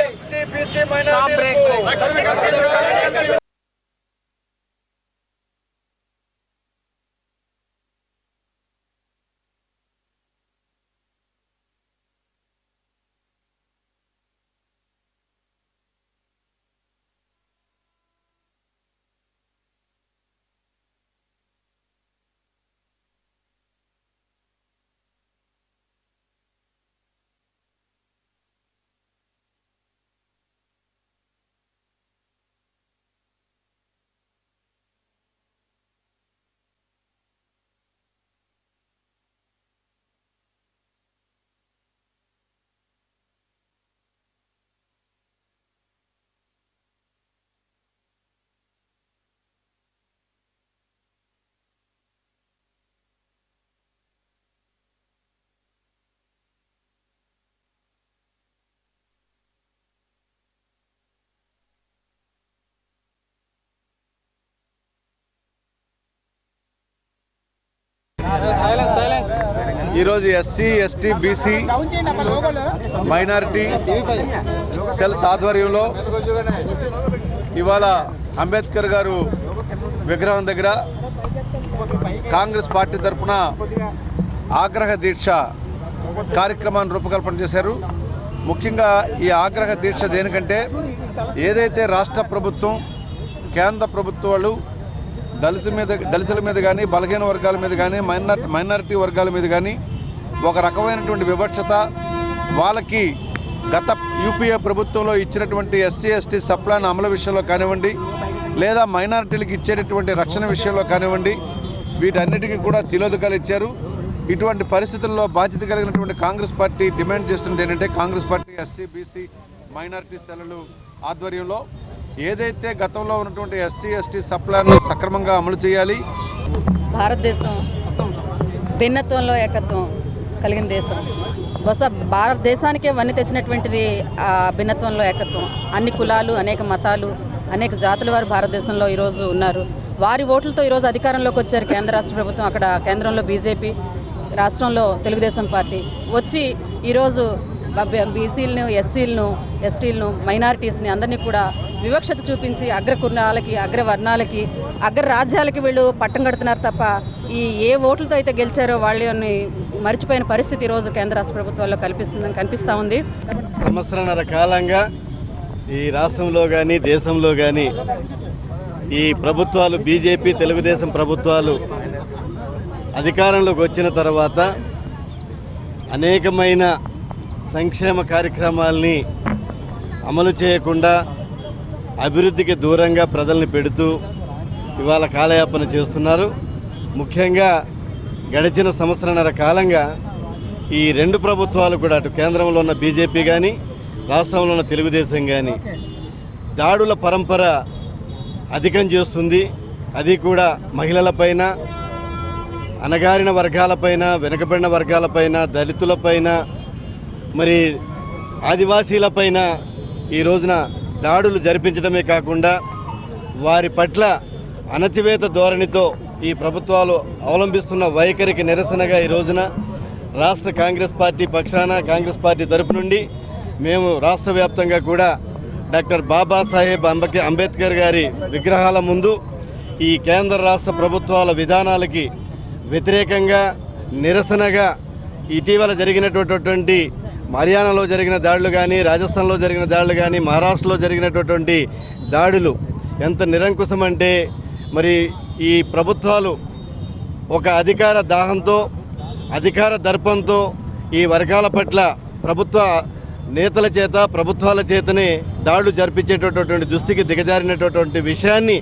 ST BC minority ఈరోజు SC ST BC minority cells ఆధ్వర్యంలో ఇవాళ అంబేద్కర్ గారు విగ్రహం దగ్గర కాంగ్రెస్ పార్టీ తరఫున ఆగ్రహ దీక్ష కార్యక్రమాన్ని రూపకల్పన చేశారు. ముఖ్యంగా ఈ ఆగ్రహ దీక్ష దేనికంటే ఏదైతే రాష్ట్ర ప్రభుత్వం కేంద్ర ప్రభుత్వాలు దళిత మీద దళితుల మీద కానీ బలహీన వర్గాల మీద కానీ మైనార్ మైనారిటీ వర్గాల మీద కానీ ఒక రకమైనటువంటి వివక్షత వాళ్ళకి గత యూపీఏ ప్రభుత్వంలో ఇచ్చినటువంటి ఎస్సీ ఎస్టీ సప్లాన్ అమలు విషయంలో కానివ్వండి లేదా మైనారిటీలకు ఇచ్చేటటువంటి రక్షణ విషయంలో కానివ్వండి వీటన్నిటికీ కూడా తిలోదకాలు ఇచ్చారు. ఇటువంటి పరిస్థితుల్లో బాధ్యత కలిగినటువంటి కాంగ్రెస్ పార్టీ డిమాండ్ చేస్తున్నది ఏంటంటే Congress party SC BC minority సెలలు ఆధ్వర్యంలో ఏదైతే గతంలో ఉన్నటువంటి ఎస్సీ ఎస్టీ సప్లాన్ను సక్రమంగా అమలు చేయాలి భారతదేశం భిన్నత్వంలో ఏకత్వం. కలిగిన దేశం. బహుశా భారతదేశానికే వన్ని తెచ్చినటువంటిది ఆ భిన్నత్వంలో ఏకత్వం. అన్ని కులాలు అనేక మతాలు అనేక జాతుల వారు భారతదేశంలో ఈరోజు ఉన్నారు. వారి ఓట్లతో ఈరోజు అధికారంలోకి వచ్చారు కేంద్ర రాష్ట్ర ప్రభుత్వం. అక్కడ కేంద్రంలో బీజేపీ రాష్ట్రంలో తెలుగుదేశం పార్టీ. వచ్చి ఈరోజు బీసీలను ఎస్సీలను ఎస్టీలను మైనారిటీస్ని అందరినీ కూడా వివక్షత చూపించి అగ్రకుర్ణాలకి అగ్రవర్ణాలకి అగ్ర రాజ్యాలకి వీళ్ళు పట్టం కడుతున్నారు తప్ప ఈ ఏ ఓట్లతో అయితే గెలిచారో వాళ్ళని మర్చిపోయిన పరిస్థితి ఈరోజు కేంద్ర రాష్ట్ర ప్రభుత్వాల్లో కల్పిస్తుందని కనిపిస్తూ ఉంది. సంవత్సరన్నర కాలంగా ఈ రాష్ట్రంలో కానీ దేశంలో కానీ ఈ ప్రభుత్వాలు బీజేపీ తెలుగుదేశం ప్రభుత్వాలు అధికారంలోకి వచ్చిన తర్వాత అనేకమైన సంక్షేమ కార్యక్రమాల్ని అమలు చేయకుండా అభివృద్ధికి దూరంగా ప్రజల్ని పెడుతూ ఇవాళ కాలయాపన చేస్తున్నారు. ముఖ్యంగా గడిచిన సంవత్సరన్నర కాలంగా ఈ రెండు ప్రభుత్వాలు కూడా అటు కేంద్రంలో ఉన్న బీజేపీ కానీ రాష్ట్రంలో ఉన్న తెలుగుదేశం కానీ దాడుల పరంపర అధికం చేస్తుంది. అది కూడా మహిళలపైన అణగారిన వర్గాలపైన వెనుకబడిన వర్గాలపైన దళితులపైన మరి ఆదివాసీలపైన ఈ రోజున దాడులు జరిపించడమే కాకుండా వారి పట్ల అణచివేత ధోరణితో ఈ ప్రభుత్వాలు అవలంబిస్తున్న వైఖరికి నిరసనగా ఈ రోజున రాష్ట్ర కాంగ్రెస్ పార్టీ పక్షాన కాంగ్రెస్ పార్టీ తరపు నుండి మేము రాష్ట్ర వ్యాప్తంగా కూడా డాక్టర్ బాబాసాహెబ్ అంబకే అంబేద్కర్ గారి విగ్రహాల ముందు ఈ కేంద్ర రాష్ట్ర ప్రభుత్వాల విధానాలకి వ్యతిరేకంగా నిరసనగా ఇటీవల జరిగినటువంటి హర్యానాలో జరిగిన దాడులు కానీ రాజస్థాన్లో జరిగిన దాడులు కానీ మహారాష్ట్రలో జరిగినటువంటి దాడులు ఎంత నిరంకుశం అంటే మరి ఈ ప్రభుత్వాలు ఒక అధికార దాహంతో అధికార దర్పంతో ఈ వర్గాల పట్ల ప్రభుత్వ నేతల చేత ప్రభుత్వాల చేతనే దాడులు జరిపించేటటువంటి దుస్థితికి దిగజారినటువంటి విషయాన్ని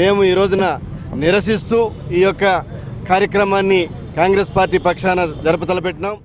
మేము ఈ రోజున నిరసిస్తూ ఈ యొక్క కార్యక్రమాన్ని కాంగ్రెస్ పార్టీ పక్షాన జరపతలపెట్టినాం.